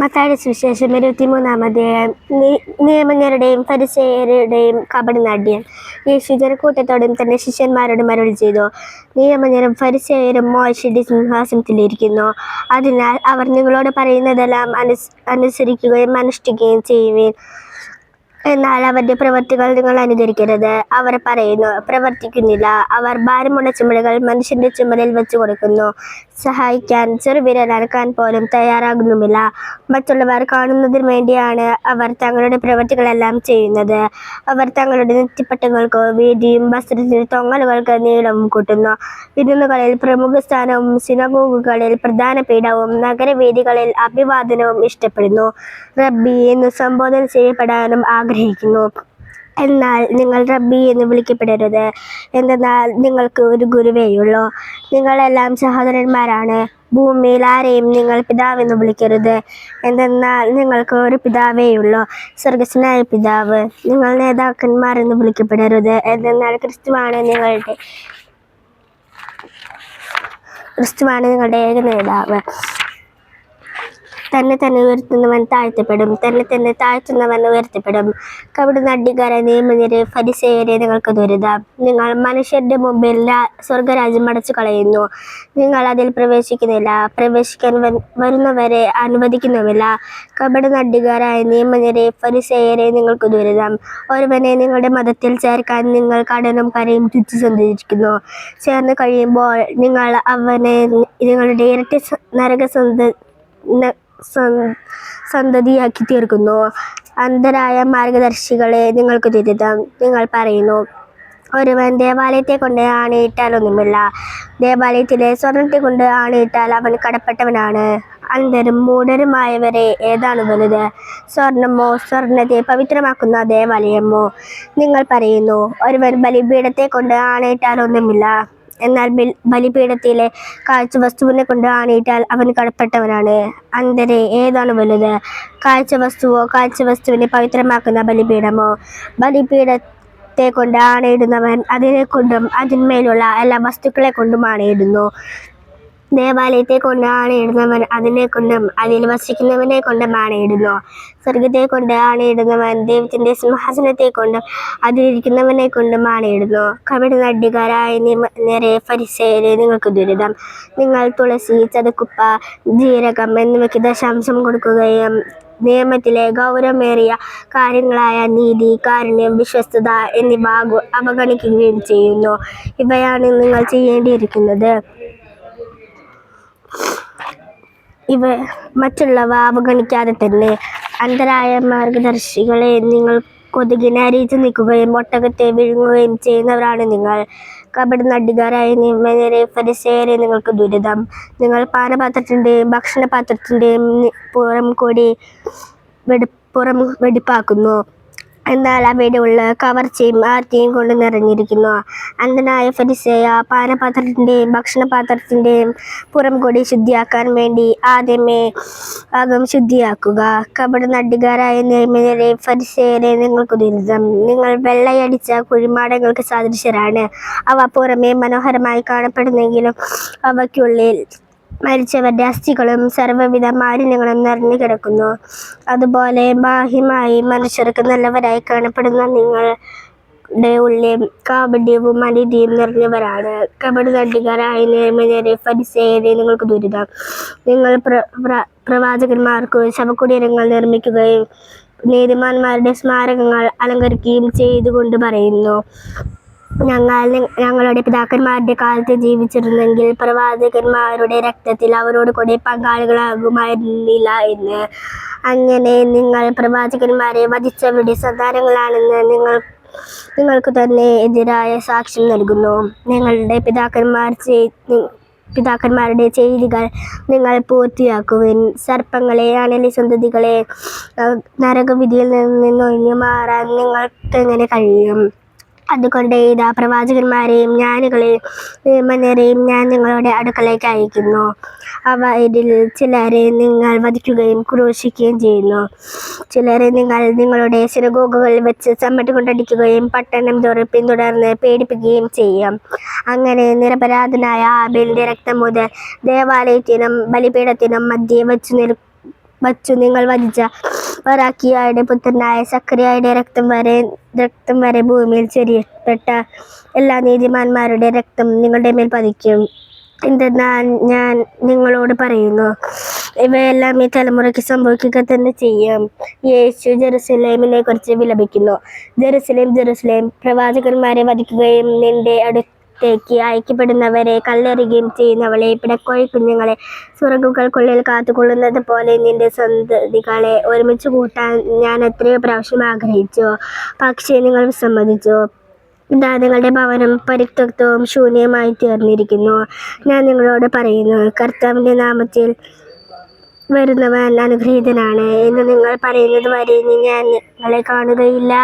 മത്തായുടെ സുവിശേഷം ഇരുപത്തിമൂന്നാമത് നിയമജ്ഞരുടെയും പരിസയരുടെയും കപടനാട്യം യേശു ജനക്കൂട്ടത്തോടും തന്റെ ശിഷ്യന്മാരോടും അരുൾ ചെയ്തു. നിയമജ്ഞരും പരിസയരും മോശയുടെ സിംഹാസനത്തിലിരിക്കുന്നു. അതിനാൽ അവർ നിങ്ങളോട് പറയുന്നതെല്ലാം അനുസ് അനുസരിക്കുകയും അനുഷ്ഠിക്കുകയും ചെയ്യുവേൻ. എന്നാൽ അവരുടെ പ്രവൃത്തികൾ നിങ്ങൾ അനുകരിക്കരുത്. അവർ പറയുന്നു പ്രവർത്തിക്കുന്നില്ല. അവർ ഭാരമുള്ള ചുമടുകൾ മനുഷ്യന്റെ ചുമലിൽ വെച്ചു കൊടുക്കുന്നു. സഹായിക്കാൻ ചെറുവിരൽ അനക്കാൻ പോലും തയ്യാറാകുന്നുമില്ല. മറ്റുള്ളവർ കാണുന്നതിന് വേണ്ടിയാണ് അവർ തങ്ങളുടെ പ്രവൃത്തികളെല്ലാം ചെയ്യുന്നത്. അവർ തങ്ങളുടെ നെറ്റിപ്പട്ടങ്ങൾക്ക് വീതിയും വസ്ത്രത്തിന് തൊങ്ങലുകൾക്ക് നീളവും കൂട്ടുന്നു. വിരുന്നുകളിൽ പ്രമുഖ സ്ഥാനവും സിനഗോഗുകളിൽ പ്രധാന പീഠവും നഗരവേദികളിൽ അഭിവാദനവും ഇഷ്ടപ്പെടുന്നു. റബ്ബി എന്ന് സംബോധന ചെയ്യപ്പെടാനും ആഗ്രഹിക്കുന്നു. എന്നാൽ നിങ്ങൾ റബ്ബി എന്ന് വിളിക്കപ്പെടരുത്. എന്തെന്നാൽ നിങ്ങൾക്ക് ഒരു ഗുരുവേയുള്ളൂ നിങ്ങളെല്ലാം സഹോദരന്മാരാണ്. ഭൂമിയിൽ ആരെയും നിങ്ങൾ പിതാവെന്ന് വിളിക്കരുത്. എന്തെന്നാൽ നിങ്ങൾക്ക് ഒരു പിതാവേയുള്ളൂ സ്വർഗസ്നായ പിതാവ് നിങ്ങൾ നേതാക്കന്മാരെന്ന് വിളിക്കപ്പെടരുത്. എന്തെന്നാൽ ക്രിസ്തുവാണ് നിങ്ങളുടെ ക്രിസ്തുവാണ് നിങ്ങളുടെ ഏക നേതാവ്. തന്നെ തന്നെ ഉയർത്തുന്നവൻ താഴ്ത്തപ്പെടും തന്നെ തന്നെ താഴ്ത്തുന്നവൻ ഉയർത്തപ്പെടും. കവിട് നടികാരെ നിയമനിരെ ഫരിസേയരെ നിങ്ങൾക്ക് ദുരിത. നിങ്ങൾ മനുഷ്യരുടെ മുമ്പിൽ സ്വർഗരാജ്യം അടച്ചു കളയുന്നു നിങ്ങൾ അതിൽ പ്രവേശിക്കുന്നില്ല. പ്രവേശിക്കാൻ വരുന്നവരെ അനുവദിക്കുന്നുമില്ല. കപട നടികാരായ നിയമനിരെ ഫരിസേയരെ നിങ്ങൾക്ക് ദുരിതം. ഒരുവനെ നിങ്ങളുടെ മതത്തിൽ ചേർക്കാൻ നിങ്ങൾ കടനും കരയും ചുറ്റി സഞ്ചരിക്കുന്നു. ചേർന്ന് കഴിയുമ്പോൾ നിങ്ങൾ അവനെ നിങ്ങളുടെ ഇരട്ടി നരക സന്തതിയാക്കി തീർക്കുന്നു അന്ധരായ മാർഗദർശികളെ നിങ്ങൾക്ക് ദുരിതം. നിങ്ങൾ പറയുന്നു ഒരുവൻ ദേവാലയത്തെ കൊണ്ട് ആണയിട്ടാലൊന്നുമില്ല ദേവാലയത്തിലെ സ്വർണത്തെ കൊണ്ട് ആണയിട്ടാൽ അവൻ കടപ്പെട്ടവനാണ്. അന്ധരും മൂഢരുമായവരെ ഏതാണ് വലുത്? സ്വർണമോ സ്വർണത്തെ പവിത്രമാക്കുന്ന ദേവാലയമോ? നിങ്ങൾ പറയുന്നു ഒരുവൻ ബലിപീഠത്തെ കൊണ്ട് ആണയിട്ടാലൊന്നുമില്ല എന്നാൽ ബലി- ബലിപീഠത്തിലെ കാഴ്ച വസ്തുവിനെ കൊണ്ട് ആണിയിട്ടാൽ അവൻ കടപ്പെട്ടവനാണ്. അന്തരെ ഏതാണ് വലുത്? കാഴ്ച വസ്തുവോ കാഴ്ച വസ്തുവിനെ പവിത്രമാക്കുന്ന ബലിപീഠമോ? ബലിപീഠത്തെ കൊണ്ട് ആണയിടുന്നവൻ അതിനെ കൊണ്ടും അതിന്മേലുള്ള എല്ലാ വസ്തുക്കളെ കൊണ്ടും ആണയിടുന്നു ദേവാലയത്തെ കൊണ്ട് ആണയിടുന്നവൻ അതിനെ കൊണ്ടും അതിൽ വസിക്കുന്നവനെ കൊണ്ടും ആണയിടുന്നു. സ്വർഗത്തെ കൊണ്ട് ആണയിടുന്നവൻ ദൈവത്തിന്റെ സിംഹാസനത്തെ കൊണ്ടും അതിലിരിക്കുന്നവനെ കൊണ്ടും ആണയിടുന്നു. കവിട നടികാരായ നിറയെ ഫരിസേരെ നിങ്ങൾക്ക് ദുരിതം. നിങ്ങൾ തുളസി ചതുക്കുപ്പ ജീരകം എന്നിവയ്ക്ക് ദശാംശം കൊടുക്കുകയും നിയമത്തിലെ ഗൗരവമേറിയ കാര്യങ്ങളായ നീതി കാരുണ്യം വിശ്വസ്തത എന്നിവ അവഗണിക്കുകയും ചെയ്യുന്നു. ഇവയാണ് നിങ്ങൾ ചെയ്യേണ്ടിയിരിക്കുന്നത്. ഇവ മറ്റുള്ളവ അവഗണിക്കാതെ തന്നെ അന്തരായ മാർഗദർശികളെ നിങ്ങൾ കൊതുകിനെ അരിച്ചു നിൽക്കുകയും ഒട്ടകത്തെ വിഴുങ്ങുകയും ചെയ്യുന്നവരാണ് നിങ്ങൾ. കപട നടികാരായ നിയമനരെ ഫരിസേരെ നിങ്ങൾക്ക് ദുരിതം. നിങ്ങൾ പാനപാത്രത്തിന്റെയും ഭക്ഷണപാത്രത്തിന്റെയും പുറം കൂടി വെടി പുറം വെടിപ്പാക്കുന്നു. എന്നാൽ അവയുടെ ഉള്ള കവർച്ചയും ആർത്തിയും കൊണ്ട് നിറഞ്ഞിരിക്കുന്നു. അന്ധനായ ഫരിസേയ പാനപാത്രത്തിന്റെയും ഭക്ഷണപാത്രത്തിന്റെയും പുറം കൂടി ശുദ്ധിയാക്കാൻ വേണ്ടി ആദ്യമേ അകം ശുദ്ധിയാക്കുക. കപട നടികാരായ നിയമനരെ ഫരിസേനെ നിങ്ങൾക്ക് ദുരിതം. നിങ്ങൾ വെള്ളയടിച്ച കുഴിമാടങ്ങൾക്ക് സാദൃശ്യരാണ്. അവ പുറമേ മനോഹരമായി കാണപ്പെടുന്നെങ്കിലും അവയ്ക്കുള്ളിൽ മരിച്ചവരുടെ അസ്ഥികളും സർവവിധ മാലിന്യങ്ങളും നിറഞ്ഞു കിടക്കുന്നു. അതുപോലെ ബാഹ്യമായി മനുഷ്യർക്ക് നല്ലവരായി കാണപ്പെടുന്ന നിങ്ങൾ ഉള്ളിൽ കാപട്യവും അനീതിയും നിറഞ്ഞവരാണ്. കപട നടികാരായ നിയമനരെ ഫരിസേരെ നിങ്ങൾക്ക് ദുരിതം. നിങ്ങൾ പ്ര പ്ര- പ്രവാചകന്മാർക്ക് ശവകുടീരങ്ങൾ നിർമ്മിക്കുകയും നീതിമാന്മാരുടെ സ്മാരകങ്ങൾ അലങ്കരിക്കുകയും ചെയ്തുകൊണ്ട് പറയുന്നു. ഞങ്ങൾ ഞങ്ങളുടെ പിതാക്കന്മാരുടെ കാലത്ത് ജീവിച്ചിരുന്നെങ്കിൽ പ്രവാചകന്മാരുടെ രക്തത്തിൽ അവരോട് കൂടെ പങ്കാളികളാകുമായിരുന്നില്ല എന്ന്. അങ്ങനെ നിങ്ങൾ പ്രവാചകന്മാരെ വധിച്ചവരുടെ സന്താനങ്ങളാണെന്ന് നിങ്ങൾ നിങ്ങൾക്ക് തന്നെ എതിരായ സാക്ഷ്യം നൽകുന്നു. നിങ്ങളുടെ പിതാക്കന്മാർ പിതാക്കന്മാരുടെ ചെയ്തികൾ നിങ്ങൾ പൂർത്തിയാക്കുവിൻ. സർപ്പങ്ങളെ അനലി സന്തതികളെ നരകവിധിയിൽ നിന്ന് നിന്നൊഴിഞ്ഞു മാറാൻ നിങ്ങൾക്ക് എങ്ങനെ കഴിയും? അതുകൊണ്ട് ഇതാ പ്രവാചകന്മാരെയും ജ്ഞാനികളെയും നിയമനരെയും ഞാൻ നിങ്ങളുടെ അടുക്കലേക്ക് അയക്കുന്നു. ഇതിൽ ചിലരെ നിങ്ങൾ വധിക്കുകയും ക്രൂശിക്കുകയും ചെയ്യുന്നു. ചിലരെ നിങ്ങൾ നിങ്ങളുടെ സിനഗോഗുകളിൽ വെച്ച് ചമ്മട്ട് കൊണ്ടടിക്കുകയും പട്ടണം തോറും പിന്തുടർന്ന് പേടിപ്പിക്കുകയും ചെയ്യും. അങ്ങനെ നിരപരാധനായ ആബിലിന്റെ രക്തം മുതൽ ദേവാലയത്തിനും ബലിപീഠത്തിനും മധ്യേ വച്ചു നിൽ വച്ചു നിങ്ങൾ വധിച്ച വറാക്കിയായുടെ പുത്രനായ സക്രിയായുടെ രക്തം വരെ രക്തം വരെ ഭൂമിയിൽ ചൊരിയപ്പെട്ട എല്ലാ നീതിമാന്മാരുടെ രക്തം നിങ്ങളുടെ മേൽ പതിക്കും. എന്തെന്നാൽ ഞാൻ നിങ്ങളോട് പറയുന്നു ഇവയെല്ലാം ഈ തലമുറയ്ക്ക് സംഭവിക്കുക തന്നെ ചെയ്യും. യേശു ജെറുസലേമിനെ കുറിച്ച് വിലപിക്കുന്നു. ജെറുസലേം ജെറുസലേം പ്രവാചകന്മാരെ വധിക്കുകയും നിന്റെ അടുത്തേക്ക് അയക്കപ്പെടുന്നവരെ കല്ലെറിയുകയും ചെയ്യുന്നവളെ പിടക്കോഴി കുഞ്ഞുങ്ങളെ സ്വർഗുകൾക്കുള്ളിൽ കാത്തുകൊള്ളുന്നത് പോലെ നിന്റെ സന്തതികളെ ഒരുമിച്ച് കൂട്ടാൻ ഞാൻ എത്രയോ പ്രാവശ്യം ആഗ്രഹിച്ചു. പക്ഷേ നിങ്ങൾ വിസമ്മതിച്ചു ഇതാ നിങ്ങളുടെ ഭവനം പരിത്യക്തവും ശൂന്യമായി തീർന്നിരിക്കുന്നു. ഞാൻ നിങ്ങളോട് പറയുന്നു കർത്താവിന്റെ നാമത്തിൽ വരുന്നവൻ അനുഗ്രഹീതനാണ് എന്ന് നിങ്ങൾ പറയുന്നത് വരെ ഞാൻ നിങ്ങളെ കാണുകയില്ല.